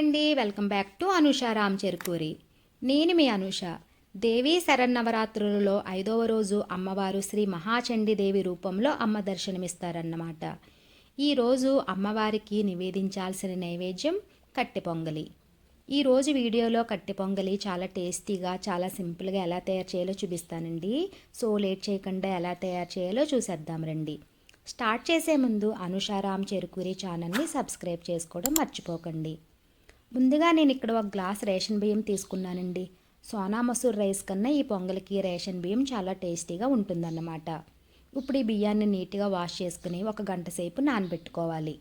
అండి. Welcome back to Anusha Ram Cherukuri. నేను మీ అనుష. దేవీ శరన్నవరాత్రులలో ఐదవ రోజు అమ్మవారు శ్రీ మహాచండీదేవి రూపంలో అమ్మ దర్శనమిస్తారన్నమాట. ఈరోజు అమ్మవారికి నివేదించాల్సిన నైవేద్యం కట్టె పొంగలి. ఈరోజు వీడియోలో కట్టె పొంగలి చాలా టేస్టీగా చాలా సింపుల్గా ఎలా తయారు చేయాలో చూపిస్తానండి. సో లేట్ చేయకుండా ఎలా తయారు చేయాలో చూసేద్దాం రండి. స్టార్ట్ చేసే ముందు అనుషారామ్ చెరుకూరి ఛానల్ని సబ్స్క్రైబ్ చేసుకోవడం మర్చిపోకండి. ముందుగా నేను ఇక్కడ ఒక గ్లాస్ రేషన్ బియ్యం తీసుకున్నానండి. సోనా మసూర్ రైస్ కన్నా ఈ పొంగల్కి రేషన్ బియ్యం చాలా టేస్టీగా ఉంటుందన్నమాట. ఇప్పుడు ఈ బియ్యాన్ని నీట్గా వాష్ చేసుకుని ఒక గంట సేపు నానబెట్టుకోవాలి.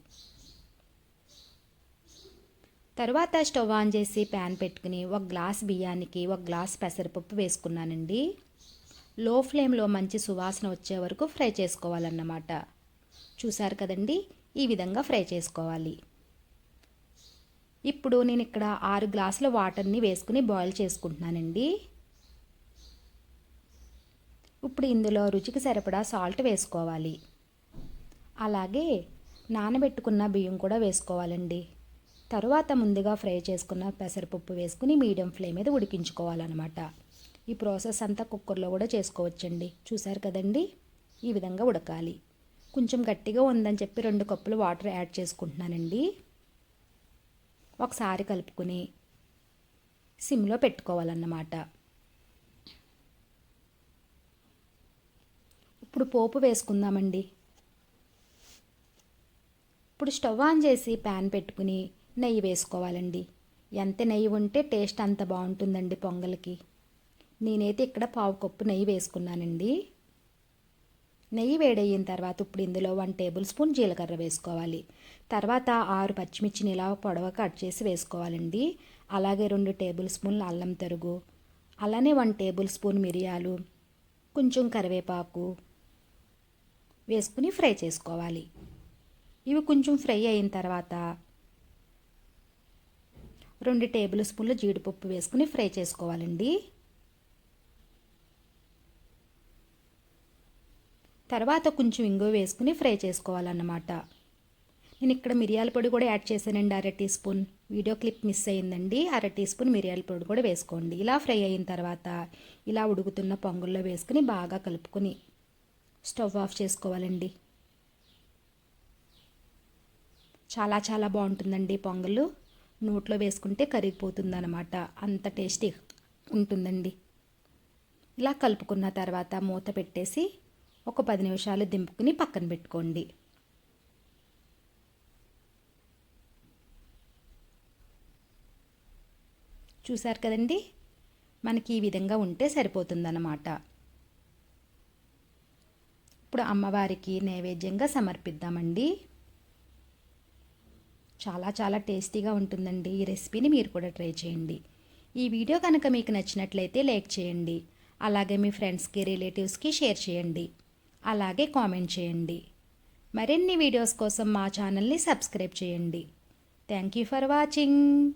తర్వాత స్టవ్ ఆన్ చేసి ప్యాన్ పెట్టుకుని ఒక గ్లాస్ బియ్యానికి ఒక గ్లాస్ పెసరపప్పు వేసుకున్నానండి. లో ఫ్లేమ్లో మంచి సువాసన వచ్చే వరకు ఫ్రై చేసుకోవాలన్నమాట. చూసారు కదండి? ఈ విధంగా ఫ్రై చేసుకోవాలి. ఇప్పుడు నేను ఇక్కడ ఆరు గ్లాసుల వాటర్ని వేసుకుని బాయిల్ చేసుకుంటున్నానండి. ఇప్పుడు ఇందులో రుచికి సరిపడా సాల్ట్ వేసుకోవాలి. అలాగే నానబెట్టుకున్న బియ్యం కూడా వేసుకోవాలండి. తరువాత ముందుగా ఫ్రై చేసుకున్న పెసరపప్పు వేసుకుని మీడియం ఫ్లేమ్ మీద ఉడికించుకోవాలన్నమాట. ఈ ప్రాసెస్ అంతా కుక్కర్లో కూడా చేసుకోవచ్చండి. చూసారు కదండి? ఈ విధంగా ఉడకాలి. కొంచెం గట్టిగా ఉందని చెప్పి రెండు కప్పులు వాటర్ యాడ్ చేసుకుంటున్నానండి. ఒకసారి కలుపుకుని సిమ్లో పెట్టుకోవాలన్నమాట. ఇప్పుడు పోపు వేసుకుందామండి. ఇప్పుడు స్టవ్ ఆన్ చేసి ప్యాన్ పెట్టుకుని నెయ్యి వేసుకోవాలండి. ఎంత నెయ్యి ఉంటే టేస్ట్ అంత బాగుంటుందండి పొంగల్కి. నేనైతే ఇక్కడ పావు కప్పు నెయ్యి వేసుకున్నానండి. నెయ్యి వేడయిన తర్వాత ఇప్పుడు ఇందులో వన్ టేబుల్ స్పూన్ జీలకర్ర వేసుకోవాలి. తర్వాత ఆరు పచ్చిమిర్చిని ఇలా పొడవ కట్ చేసి వేసుకోవాలండి. అలాగే రెండు టేబుల్ స్పూన్లు అల్లం తరుగు. అలానే వన్ టేబుల్ స్పూన్ మిరియాలు కొంచెం కరివేపాకు వేసుకుని ఫ్రై చేసుకోవాలి. ఇవి కొంచెం ఫ్రై అయిన తర్వాత రెండు టేబుల్ స్పూన్లు జీడిపప్పు వేసుకుని ఫ్రై చేసుకోవాలండి. తర్వాత కొంచెం ఇంగువ వేసుకుని ఫ్రై చేసుకోవాలన్నమాట. నేను ఇక్కడ మిరియాల పొడి కూడా యాడ్ చేశానండి అర teaspoon video clip miss అయిందండి అర టీ స్పూన్ మిరియాల పొడి కూడా వేసుకోండి. ఇలా ఫ్రై అయిన తర్వాత ఇలా ఉడుకుతున్న పొంగుల్లో వేసుకుని బాగా కలుపుకొని స్టవ్ ఆఫ్ చేసుకోవాలండి. చాలా చాలా బాగుంటుందండి పొంగలు. నోట్లో వేసుకుంటే కరిగిపోతుంది అనమాట అంత టేస్టీ ఉంటుందండి. ఇలా కలుపుకున్న తర్వాత మూత పెట్టేసి ఒక పది నిమిషాలు దింపుకుని పక్కన పెట్టుకోండి. చూశారు కదండి? మనకి ఈ విధంగా ఉంటే సరిపోతుందన్నమాట. ఇప్పుడు అమ్మవారికి నైవేద్యంగా సమర్పిద్దామండి. చాలా చాలా టేస్టీగా ఉంటుందండి ఈ రెసిపీని మీరు కూడా ట్రై చేయండి. ఈ వీడియో కనుక మీకు నచ్చినట్లయితే లైక్ చేయండి. అలాగే మీ ఫ్రెండ్స్కి రిలేటివ్స్కి షేర్ చేయండి. అలాగే కామెంట్ చేయండి. మరిన్ని వీడియోస్ కోసం మా ఛానల్ని సబ్స్క్రైబ్ చేయండి. Thank you for watching.